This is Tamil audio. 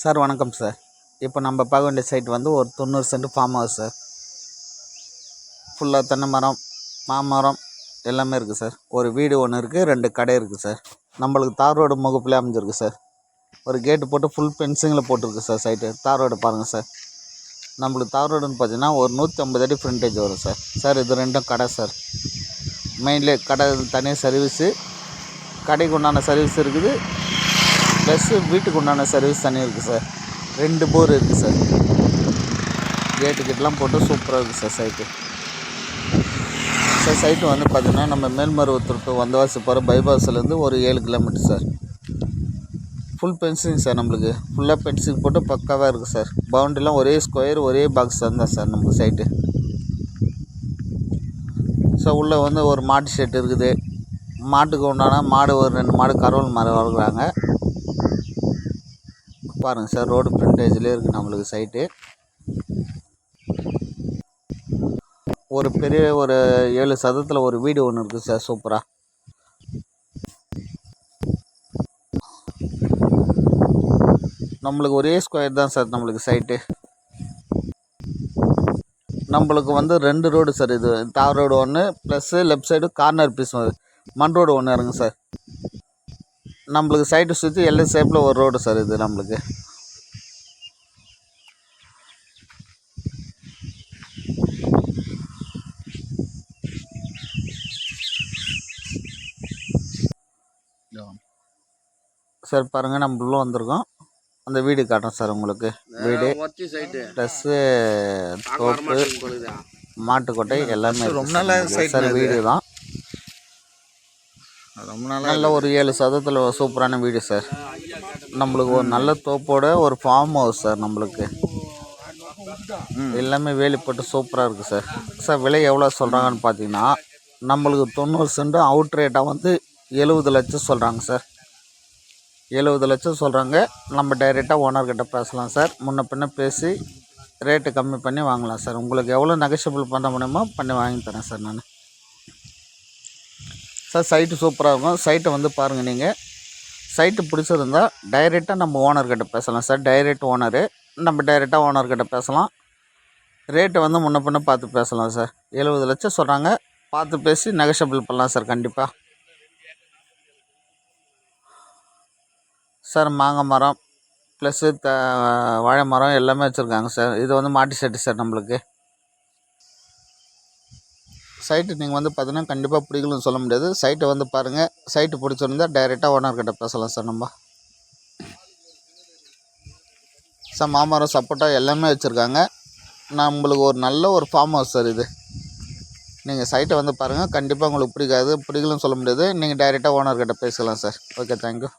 சார் வணக்கம் சார். இப்போ நம்ம பார்க்க வேண்டிய சைட் வந்து ஒரு தொண்ணூறு சென்ட் ஃபார்ம் ஹவுஸ் சார். ஃபுல்லாக தென்னை மரம் மாமரம் எல்லாமே இருக்குது சார். ஒரு வீடு ஒன்று இருக்குது ரெண்டு கடை இருக்குது சார். நம்மளுக்கு தார் ரோடு முகப்பில் அமைஞ்சிருக்கு சார். ஒரு கேட்டு போட்டு ஃபுல் பென்சிங்கில் போட்டிருக்கு சார் சைட்டு தார் ரோடு பாருங்கள் சார். நம்மளுக்கு தார் ரோடுன்னு பார்த்தீங்கன்னா ஒரு நூற்றி ஐம்பது அடி ஃப்ரண்டேஜ் வரும் சார். சார் இது ரெண்டும் கடை சார். மெயின்லே கடை தனியாக சர்வீஸு கடைக்கு உண்டான சர்வீஸ் இருக்குது. ப்ளஸ்ஸு வீட்டுக்கு உண்டான சர்வீஸ் தனி இருக்குது சார் ரெண்டு போர் இருக்குது சார் கேட்டு கிட்டலாம் போட்டு சூப்பராக இருக்குது சார் சைட்டு சார் சைட்டு வந்து பார்த்திங்கன்னா நம்ம மேல்மருவத்தூர் டு வந்தவாசி போகிற பைபாஸ்லேருந்து ஒரு ஏழு kilometre sir full fencing sir நம்மளுக்கு. ஃபுல்லாக பென்சில் போட்டு பக்காவாக இருக்குது சார் பவுண்டரிலாம் ஒரே ஸ்கொயர் ஒரே பாக்ஸ் தான் சார் நம்மளுக்கு சைட்டு ஸோ உள்ளே வந்து ஒரு மாட்டு ஷெட் இருக்குது. மாட்டுக்கு உண்டான மாடு ஒரு ரெண்டு மாடு கரவல் மரம் வளர்க்குறாங்க. பாருங்கள் சார் ரோடு ஃப்ரண்டேஜ்லேயே இருக்குது நம்மளுக்கு சைட்டு ஒரு பெரிய ஒரு ஏழு சதத்தில் ஒரு வீடு ஒன்று இருக்குது சார் சூப்பராக நம்மளுக்கு ஒரே ஸ்கொயர் தான் சார் நம்மளுக்கு சைட்டு நம்மளுக்கு வந்து ரெண்டு ரோடு சார் இது தார் ரோடு ஒன்று plus left side corner piece மண் ரோடு ஒன்று இறங்கும் சார். நம்மளுக்கு சைட்டை சுற்றி எல்லா ஷேப்பில் ஒரு ரோடு சார் இது நம்மளுக்கு. சார் பாருங்கள் நம்ம உள்ள வந்திருக்கோம். அந்த வீடு காட்டுறோம் சார் உங்களுக்கு. வீடு. ப்ளஸ்ஸு தோப்பு மாட்டுக்கொட்டை எல்லாமே சார். வீடு தான் நாளாக நல்ல ஒரு ஏழு சதத்தில் சூப்பரான வீடு சார். நம்மளுக்கு ஒரு நல்ல தோப்போட ஒரு ஃபார்ம் ஹவுஸ் சார் நம்மளுக்கு. எல்லாமே வேலி போட்டு சூப்பராக இருக்குது சார். சார் விலை எவ்வளோ சொல்கிறாங்கன்னு பார்த்தீங்கன்னா நம்மளுக்கு தொண்ணூறு சென்ட் அவுட் ரேட்டாக வந்து எழுபது லட்சம் சொல்கிறாங்க சார். எழுபது லட்சம் சொல்கிறாங்க நம்ம டைரெக்டாக ஓனர்கிட்ட பேசலாம் சார். முன்ன பின்ன பேசி ரேட்டு கம்மி பண்ணி வாங்கலாம் சார். உங்களுக்கு எவ்வளோ நெகஷியபிள் பண்ண முடியுமோ பண்ணி வாங்கி தரேன் சார் நான். சார் சைட்டு சூப்பராக இருக்கும். சைட்டை வந்து பாருங்கள் நீங்கள் சைட்டு பிடிச்சிருந்தா டைரெக்டாக நம்ம ஓனர்கிட்ட பேசலாம். சார் டைரெக்ட் ஓனரு நம்ம டைரெக்டாக ஓனர்கிட்ட பேசலாம். ரேட்டை வந்து முன்ன பின்ன பார்த்து பேசலாம் சார் எழுபது லட்சம் சொல்கிறாங்க பார்த்து பேசி நெகஷபிள் பண்ணலாம் சார் கண்டிப்பாக சார் மாங்காய் மரம் ப்ளஸ்ஸு த வாழை மரம் எல்லாமே வச்சுருக்காங்க சார் இது வந்து மாட்டு செட்டு சார் நம்மளுக்கு. சைட்டு நீங்கள் வந்து பார்த்தீங்கன்னா கண்டிப்பாக பிடிக்கலன்னு சொல்ல முடியாது. சைட்டை வந்து பாருங்கள் சைட்டு பிடிச்சிருந்தா டைரெக்டாக ஓனர்கிட்ட பேசலாம் சார் நம்ம. சார் மாமரம் சப்போட்டா எல்லாமே வச்சுருக்காங்க. நம்மளுக்கு ஒரு நல்ல ஒரு ஃபார்ம் ஹவுஸ் சார் இது. நீங்கள் சைட்டை வந்து பாருங்கள் கண்டிப்பாக உங்களுக்கு பிடிக்காது. பிடிக்கலன்னு சொல்ல முடியாது. நீங்கள் டைரெக்டாக ஓனர்கிட்ட பேசலாம் சார். Okay thank you